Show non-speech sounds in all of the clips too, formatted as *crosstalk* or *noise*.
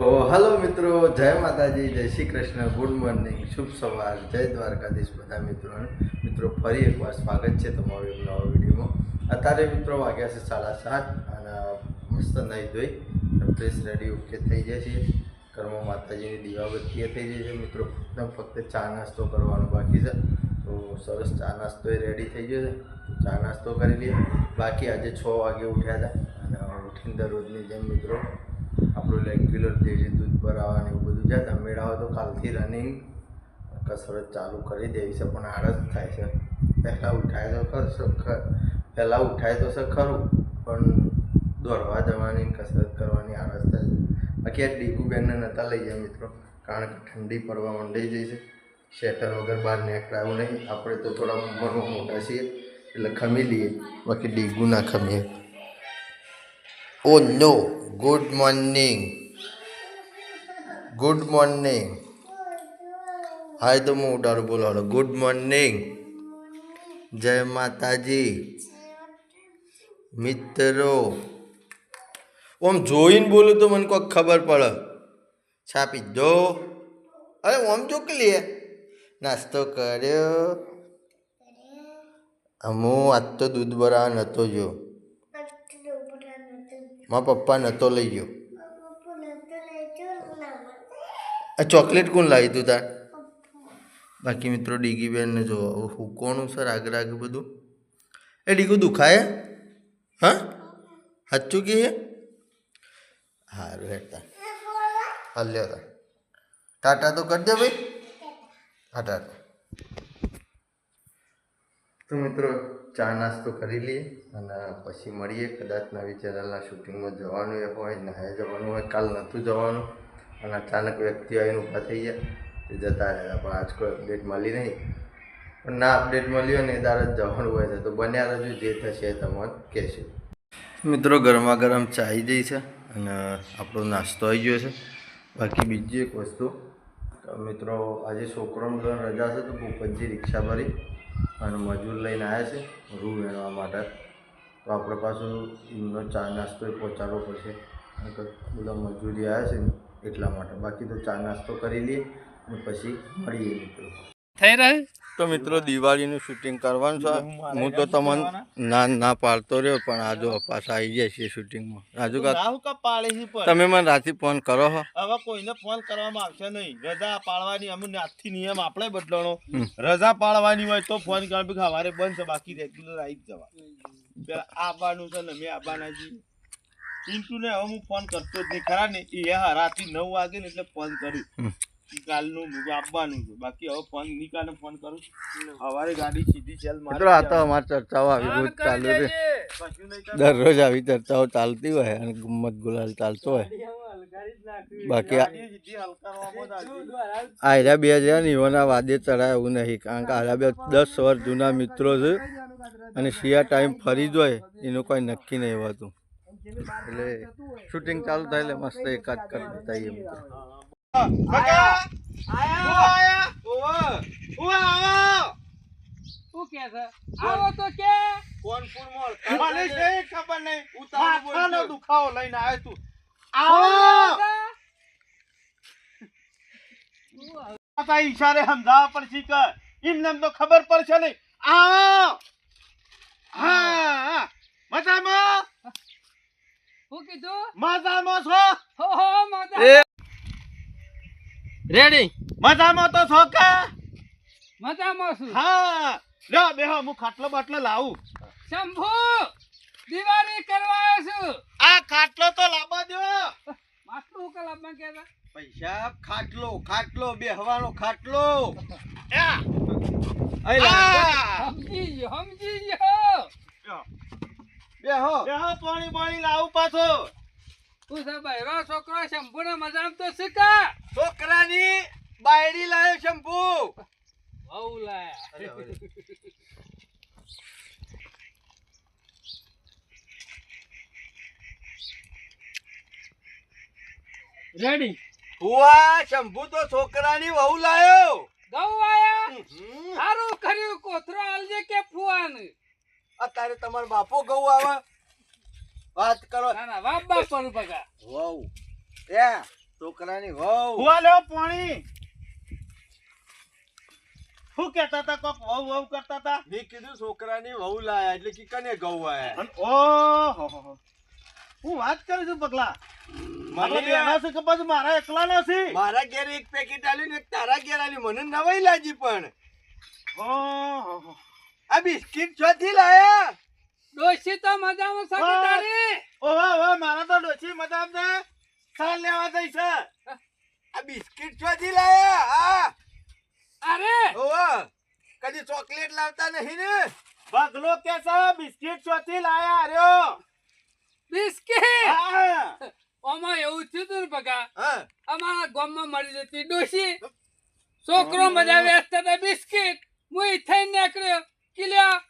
તો હલો મિત્રો, જય માતાજી, જય શ્રી કૃષ્ણ, ગુડ મોર્નિંગ, શુભ સવાર, જય દ્વારકાધીશ બધા મિત્રોને મિત્રો, ફરી એકવાર સ્વાગત છે તમારું નવા વિડીયોમાં. અત્યારે મિત્રો વાગ્યા છે સાડા સાત અને મસ્ત નહીં ધોઈ ફ્રેશ રેડી ઓકે થઈ જાય છે કર્મ માતાજીની દીવાબત્તી થઈ જાય છે મિત્રો. એકદમ ફક્ત ચા નાસ્તો કરવાનો બાકી છે. તો સરસ ચા નાસ્તો એ રેડી થઈ ગયો છે. ચા નાસ્તો કરી લઈએ. બાકી આજે છ વાગે ઉઠ્યા હતા અને ઉઠીને દરરોજની જેમ મિત્રો આપણું રેગ્યુલર ડેરી દૂધ ભરાવાનું એવું બધું જાય તમે મેળાવો તો કાલથી રનિંગ કસરત ચાલુ કરી દેવી છે, પણ આળસ થાય છે. પહેલાં ઉઠાય તો ખર પહેલાં ઉઠાય તો છે ખરું, પણ દોડવા જવાની, કસરત કરવાની આળસ થાય છે. બાકી આ ડીકુબેનને નહોતા લઈ જાય મિત્રો, કારણ કે ઠંડી પડવા મંડી જઈ છે. શેટર વગર બહાર નીકળાવું નહીં. આપણે તો થોડા ઉંમરમાં મોટા છીએ, એટલે ખમી લઈએ. બાકી ડીગુ ના ખમીએ. ઓ no good morning good morning hi તો હું ઉડાડું બોલાડો ગુડ મોર્નિંગ જય માતાજી મિત્રો ઓમ જોઈને બોલું તો મને કોઈ ખબર પડે. છાપી દો. અરે, ઓમ જો કે લે નાસ્તો કર્યો. હું આજ તો દૂધ ભરાવા નહોતો જો મારા પપ્પા નહોતો લઈ ગયો આ ચોકલેટ કોણ લાવી તું તાર બાકી મિત્રો ડીગી બેનને જો હું કોનું સર આગળ આગળ બધું એ ડીગું દુખાય હા સાચું કે સારું હેઠતા હલ્યો તા ટાટા તો કરી દે ભાઈ હા ટાટા તો મિત્રો ચા નાસ્તો કરી લઈએ અને પછી મળીએ કદાચ નવી ચેનલના શૂટિંગમાં જવાનું એ હોય નાહે જવાનું હોય, કાલ નહોતું જવાનું. અને અચાનક વ્યક્તિ આવીને ઊભા થઈ ગયા, તે જતા રહ્યા. પણ આજ કોઈ અપડેટ મળી નહીં. પણ ના અપડેટ મળ્યો ને એ જ જવાનું હોય છે. તો બન્યા રજુ જે થશે એ તમને કહેશે. મિત્રો, ગરમા ગરમ ચા આવી જઈ છે અને આપણો નાસ્તો આવી ગયો છે. બાકી બીજી એક વસ્તુ મિત્રો, આજે છોકરો રજા છે તો ભૂપતજી રિક્ષા ભરી. અને મજૂર લઈને આવ્યા છે, રૂ વેણવા માટે. તો આપણે પાછું એમનો ચા નાસ્તો પહોંચાડવો પડશે. અને બધા મજૂરી આવ્યા છે એટલા માટે. બાકી તો ચા નાસ્તો કરી લઈએ અને પછી મળીએ મિત્રો. થઈ રહે તો મિત્રો દિવાળીનું શૂટિંગ કરવાનું છે. હું તો તમને ના ના પાડતો રહ્યો પણ આજુ પાસે આવી જાય છે શૂટિંગમાં પણ. તમે મને રાતે ફોન કરો હો. હવે કોઈને ફોન કરવામાં આવશે નહીં. રજા પાડવાની અમને આજથી નિયમ આપણે બદલવાનો. રજા પાડવાની હોય તો ફોન કરવા સવારે બંધ છે બાકી રેગ્યુલર આવી જ જવા. પેલા આવવાનું છે ને મેં આવવાના છીએ પિન્ટુ ને હવે હું ફોન કરતો જ નહીં. ખરા ને એ હા રાત્રે નવ વાગે ને એટલે ફોન કર્યું. કાલનું મુજબ આપવાનું છે. બાકી હવે ફોન નીકાળે ફોન કરું સવારે ગાડી સીધી ચાલ મિત્રો આ તો અમારી ચર્ચાઓ આવી રોજ ચાલુ છે. દરરોજ આવી ચર્ચાઓ ચાલતી હોય અને ગુમ્મત ગુલાલ ચાલતો હોય. બાકી. આયરા બે હજાર ને વાદે ચડાય એવું નહીં કારણ કે આયરા બે દસ વર્ષ જૂના મિત્રો છે અને શિયા ટાઈમ ફરી જ હોય એનું કોઈ નક્કી નહીં હોતું. એટલે શૂટિંગ ચાલુ થાય એટલે મસ્ત એકાદ કરી બતાવીએ મિત્રો. બકા! હું આયા? ઓવે! હું આવો! શું કે છે આવો તો કે કોનપુરમાં મને છે ખબર નહીં. માથાનો બોલજો. દુખાવો લઈને આવ્યો તું. આવો આવો! ઈશારે સમજાવવા પડશે કે એમને તો ખબર પડશે નહીં આવો હા. મજામાં શું કીધું મજામાં છો હો હો રેડી મજામાં તો છો કે? મજામાં છું. હા. લો બેહો હું ખાટલો બાટલો લાવું. શંભુ દિવાળી કરવા છું. આ ખાટલો તો લાવવા દો માસ્ટર હું લાવવા કહેતા. પૈસા ખાટલો ખાટલો બેહવાનો ખાટલો! સમજી સમજી બેહો. બેહો પાણી પાણી લાવું પાછો. તું સાહેબ છોકરો શંભુ ને મજામાં તો શીખા છોકરાની બાયડી લાયો શંભુ. બહુ લાયા. રેડી હુઆ શંભુ તો છોકરાની વહુ લાયો. ગૌ આયા. સારું કર્યું કોથરો આલજે કે ફુવાન? અત્યારે તમારો બાપો ગૌ આવે. વાત કરો. ના ના બાપ બાપ પર બગા વહુ. એ છોકરાની વહુ. હું આ પાણી. શું કહેતા હતા કોક વહુ વહુ કરતા હતા? મેં કીધું છોકરાની વહુ લાયા એટલે કે કને ગૌ આયા. ઓ હો હો. હું વાત કરું છું પગલા. મારા છે? એકલા નથી મારા ઘેર એક પેકેટ આલ્યું ને એક તારા ઘેર આલ્યું. મને નવાઈ લાગી પણ. ઓહો આ બિસ્કિટ ચોથી લાયા? ડોસી તો મજામાં છે વાહ. તારી. ઓહો મારા તો ડોસી મજામાં ને સાલ લેવા જઈ આ બિસ્કિટ ચોથી લાયા? હા. અરે! ઓહો. કદી ચોકલેટ લાવતા નહીં ને? બગલો કે છે બિસ્કિટ ચોથી લાયા? અરે બિસ્કિટ? હા. ઓમાં એવું થયું તું ને બગા હા. અમારા ગામમાં મળી જતી ડોશી. છોકરો મજા વેચતા હતા બિસ્કિટ. હું ઈથાઈ નીકળ્યો. કિલ્યા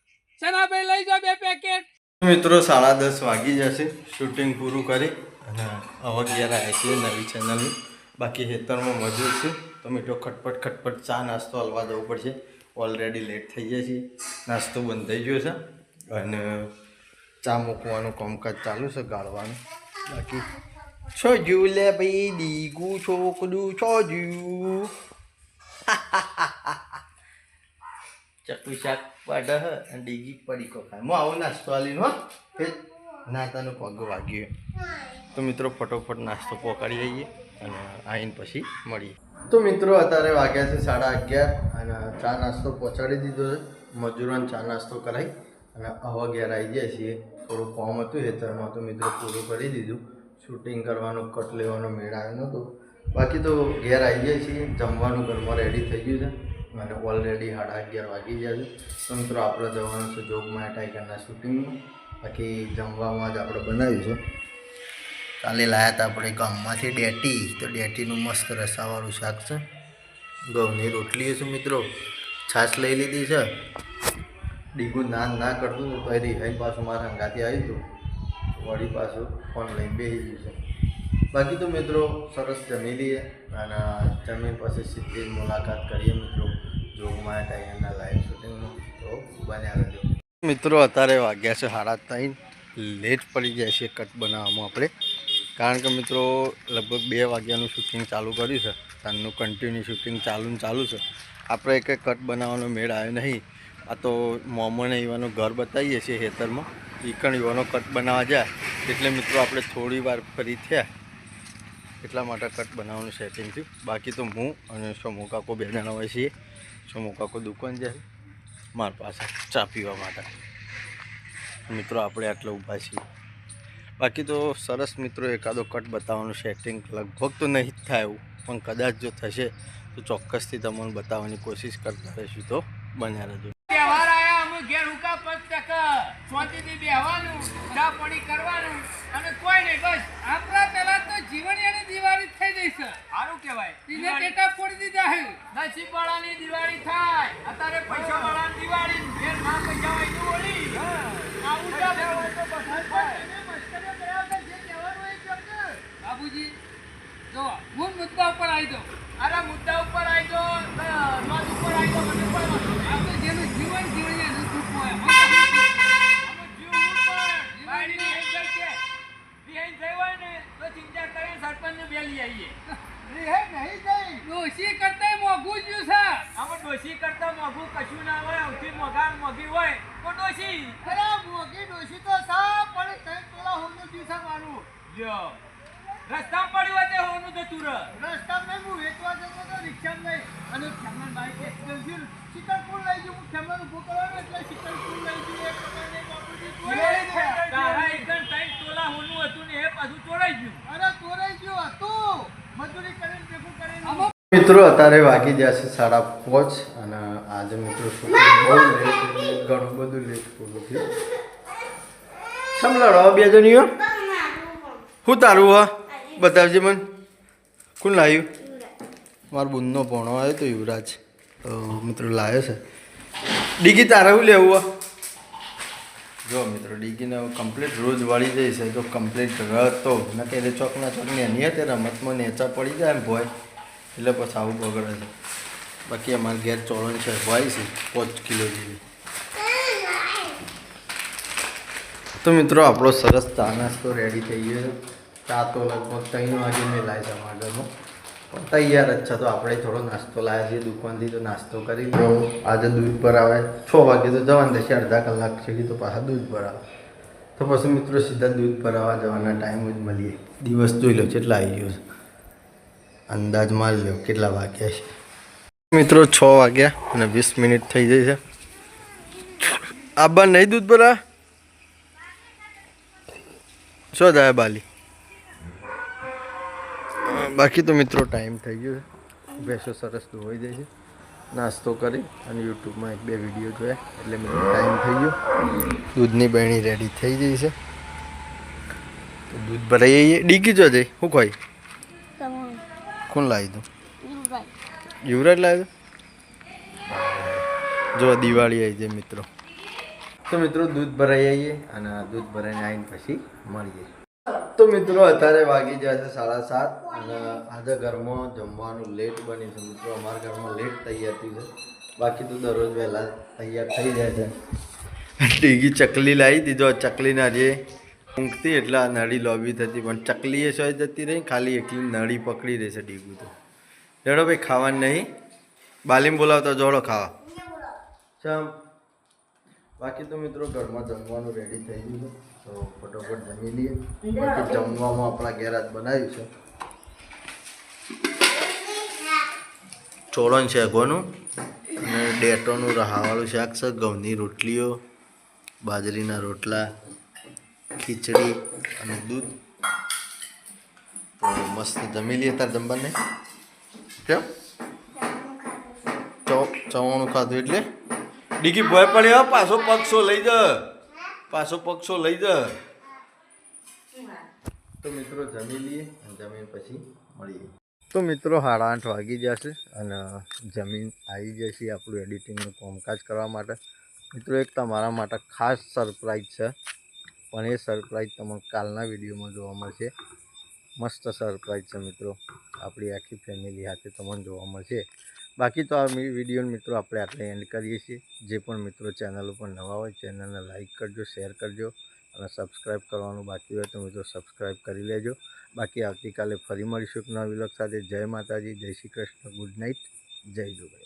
સનાભાઈ લઈ જાઓ બે પેકેટ. મિત્રો સાડા દસ વાગી જશે. શૂટિંગ પૂરું કરી. અને અવર આવ્યા છીએ નવી ચેનલની બાકી ખેતરમાં મજૂર છે. તો મીઠો ખટપટ ખટપટ ચા નાસ્તો હલવા જવું પડશે. ઓલરેડી લેટ થઈ જાય છે નાસ્તો બંધ થઈ ગયો છે. અને ચા મૂકવાનું કામકાજ ચાલુ છે ગાળવાનું. બાકી છો જુ લે ભાઈ, દીગું છોકરું છો જ્યુ. *laughs* ચકુ શાક પાડહ અને ડીગી પડી કો ખાય. હું આવું નાસ્તો આલીને હો. કે નાતાનો પગ વાગ્યો. તો મિત્રો, ફટોફટ નાસ્તો પોકાડી જઈએ અને આવીને પછી મળીએ. તો મિત્રો, અત્યારે વાગ્યા છે સાડા અગિયાર અને ચા નાસ્તો પહોંચાડી દીધો છે. મજૂરોને ચા નાસ્તો કરાવી અને હવા ઘેર આવી જાય છીએ. થોડું કોમ હતું હેતરમાં તો મિત્રો પૂરું કરી દીધું. શૂટિંગ કરવાનું કટ લેવાનો મેળ આવ્યો નહોતો બાકી તો ઘેર આવી જાય છીએ. જમવાનું ઘરમાં રેડી થઈ ગયું છે. અને ઓલરેડી સાડા અગિયાર વાગી ગયા છે. તો મિત્રો, આપણે જવાનું છે જોગમાં ટાઈગરના શૂટિંગમાં બાકી જમવામાં જ આપણે બનાવ્યું છે. કાલે લાયા હતા આપણે ગામમાંથી ડેટી. તો ડેટીનું મસ્ત રસાવાળું શાક છે. ઘઉંની રોટલી છે મિત્રો. છાશ લઈ લીધી છે. ડીગું ના ના કરતું તો રિહાઈ પાછું મારા હંગાથી આવ્યું હતું વળી પાછું ફોન લઈને બેસી ગયું છે. બાકી તો મિત્રો સરસ જમી લઈએ અને જમીન પછી સીધી મુલાકાત કરીએ મિત્રો. જોગમાં ટાઈગરના લાઈવ શૂટિંગમાં તો બન્યા રહેજો. મિત્રો, અત્યારે વાગ્યા છે સાડા ત્રણ. લેટ પડી જાય છે કટ બનાવવામાં આપણે. કારણ કે મિત્રો, લગભગ બે વાગ્યાનું શૂટિંગ ચાલુ કર્યું છે. સાંજનું કન્ટિન્યુ શૂટિંગ ચાલુ ને ચાલુ છે. આપણે એક કટ બનાવવાનો મેળ આવ્યો નહીં. આ તો મોમોને યુવાનો ઘર બતાવીએ છીએ હેતરમાં ઈકણ યુવાનો કટ બનાવવા જાય. એટલે મિત્રો, આપણે થોડી વાર ફરી થયા. એટલા માટે કટ બનાવવાનું સેટિંગ થયું. બાકી તો હું અને સોમો કાકો બે જણા હોય છીએ. સોમો કાકો દુકાન જાય. મારા પાસે ચા પીવા માટે. મિત્રો, આપણે આટલા ઊભા છીએ. બાકી તો સરસ મિત્રો એકાદો કટ બતાવવાનું સેટિંગ લગભગ તો નહીં જ થાય એવું પણ કદાચ જો થશે તો ચોક્કસથી તમને બતાવવાની કોશિશ કરતા રહીશું તો બન્યા રહેજો. તહેવાર આયા અમે ઘેર હુકા પચ ટકા શાંતિથી બેહવાનું ચા પાણી કરવાનું અને કોઈ નહીં બસ. આપણા પહેલા તો જીવણિયાની દિવાળી થઈ જશે સારું કહેવાય. તીને ટેટા ફોડી દીધા હે નસીબ વાળાની દિવાળી થાય. અત્યારે પૈસા વાળા. દિવાળી ઘેર ના પૈસા હોય તો ઓળી આવું જા બાબુજી જો હું મુદ્દા ઉપર આવી દઉં અરે મુદ્દા ઉપર આવી લોન ઉપર આવી દો મને કોઈ વાંધો નહીં. આ તો જેનું જીવન જીવન એનું સુખ હોય આમાં જીવ ઉપર બાયડીની હેંગર છે વિહાઈન થઈ હોય ને તો ચિંતા કરીને સરપંચને બે લઈ આવીએ ડોશી કરતાંય મોંઘું જ છે આમાં ડોશી કરતા મોંઘું કશું ના હોય સૌથી મોંઘા ને મોંઘી હોય તો ડોશી અરે મોંઘી ડોશી તો સા પણ ત્રણ તોલા હોમનું દિવસે મારું લ્યો રસ્તા પડ્યું હોય તે હોનું જતું રહ રસ્તા મેં હું વેચવા જતો તો રિક્ષા લઈ અને ખેમન બાઈક જલ્દી લઈ ગયું હું ખેમન ઊભો એટલે શીતળપુર લઈ ગયું એક પ્રકારે બાપુજી તારા એકદમ ત્રણ તોલા હોનું હતું ને એ પાછું ચોરાઈ ગયું. અરે ચોરાઈ ગયું હતું. મજૂરી કરીને ભેગું કરીને મિત્રો અત્યારે વાગી ગયા છે સાડા પાંચ અને આજે મિત્રો બહુ લેટ ઘણું બધું લેટ પૂરું થયું સમલાડો બે જણીઓ. શું તારું હા? બતાવજે મને. કોણ લાવ્યું મારો બુનનો ભણો આવ્યો તો યુવરાજ. તો મિત્રો લાવ્યો છે. ડીગી તારે શું લેવું જો મિત્રો ડીગીને કમ્પ્લીટ રોજ વાળી જાય છે જો કમ્પ્લીટ રતો નકે એટલે ચોકના ચોકની એની હતી રમતમાં નેચા પડી જાય ને ભોય. એટલે પછી આવું બગડે છે. બાકી અમારે ઘેર ચોળણ છે ભોય છે, પાંચ કિલો જેવી. તો મિત્રો, આપણો સરસ ચા નાસ્તો રેડી થઈ ગયો ચા તો લગભગ ત્રણ વાગે મેં લાવી છે અમારા ઘરમાં પણ તૈયાર જ છે. તો આપણે થોડો નાસ્તો લાવ્યા છીએ દુકાનથી તો નાસ્તો કરી લો આજે દૂધ પર આવે છ વાગે તો જવાનું થશે અડધા કલાક સુધી તો પાછા દૂધ પર આવે તો પછી મિત્રો સીધા દૂધ ભરાવા જવાના ટાઈમ જ મળીએ. દિવસ જોઈ લો કેટલા આવી ગયો અંદાજ મારી લો કેટલા વાગ્યા છે. મિત્રો છ વાગ્યા અને વીસ મિનિટ થઈ જાય છે. આબા નહીં દૂધ ભરા શું થાય બાલી? બાકી તો મિત્રો ટાઈમ થઈ ગયો છે. ભેંસો સરસ ધોવાઈ જાય છે. નાસ્તો કરી અને યુટ્યુબમાં એક બે વીડિયો જોયા. એટલે મિત્રો ટાઈમ થઈ ગયો. દૂધની બહેણી રેડી થઈ જઈ છે. તો દૂધ ભરાઈ જઈએ ડીકી જો જઈ. શું કોઈ કોણ લાવી દઉં યુવરાજ. લાવ્યો? જો દિવાળી આવી જાય મિત્રો. તો મિત્રો દૂધ ભરાઈ આવીએ અને દૂધ ભરાઈને આવીને પછી મળીએ. તો મિત્રો, અત્યારે વાગી જાય છે સાડા સાત અને આજે ઘરમાં જમવાનું લેટ બની છે મિત્રો. અમારા ઘરમાં લેટ તૈયાર છે. બાકી તો દરરોજ વહેલા તૈયાર થઈ જાય છે. ટીગી ચકલી લાવી દીધો. ચકલીના જે ઊંઘતી એટલે આ નળી લોબી થતી, પણ ચકલી એ સોય જતી રહી ખાલી એકલી નળી પકડી રહેશે ડીગું તો. ચડો ભાઈ, ખાવાનું નહીં? બાલીમ બોલાવતો, જોડો ખાવા. ચમ. બાકી તો મિત્રો ઘરમાં જમવાનું રેડી થઈ ગયું તો ફટોફટ જમી લઈએ. બાકી જમવામાં આપણા ગેરાજ બનાવ્યું છે. ચોળણ છે અગવાનું અને ડેટોનું રહાવાળું શાક છે ઘઉંની રોટલીઓ બાજરીના રોટલા ખીચડી અને દૂધ. તો મસ્ત જમી લઈએ તાર જમવાને કેમ? ચવ ચવાણું ખાધું એટલે? ડીકી ભય પડ્યો પાછો પક્ષો લઈ જ. પાછો પક્ષો લઈ જ. તો મિત્રો જમી લઈએ અને જમીન પછી મળીએ. તો મિત્રો સાડા આઠ વાગી જશે અને જમીન આવી જશે આપણું એડિટિંગનું કામકાજ કરવા માટે. મિત્રો એક તમારા માટે ખાસ સરપ્રાઈઝ છે પણ એ સરપ્રાઈઝ તમને કાલના વિડીયોમાં જોવા મળશે. મસ્ત સરપ્રાઈઝ છે મિત્રો. આપણી આખી ફેમિલી સાથે તમને જોવા મળશે. બાકી તો આ વીડિયો મિત્રો આપણે આટલે એન્ડ કરીએ છીએ. જે પણ મિત્રો ચેનલ ઉપર નવા હોય ચેનલને લાઇક કરજો શેર કરજો અને સબસ્ક્રાઈબ કરવાનું બાકી હોય તો મિત્રો સબસ્ક્રાઈબ કરી લેજો. બાકી આવતીકાલે ફરી મળીશું નવા વિલોક સાથે. જય માતાજી, જય શ્રી કૃષ્ણ. ગુડ નાઇટ જય જોગણી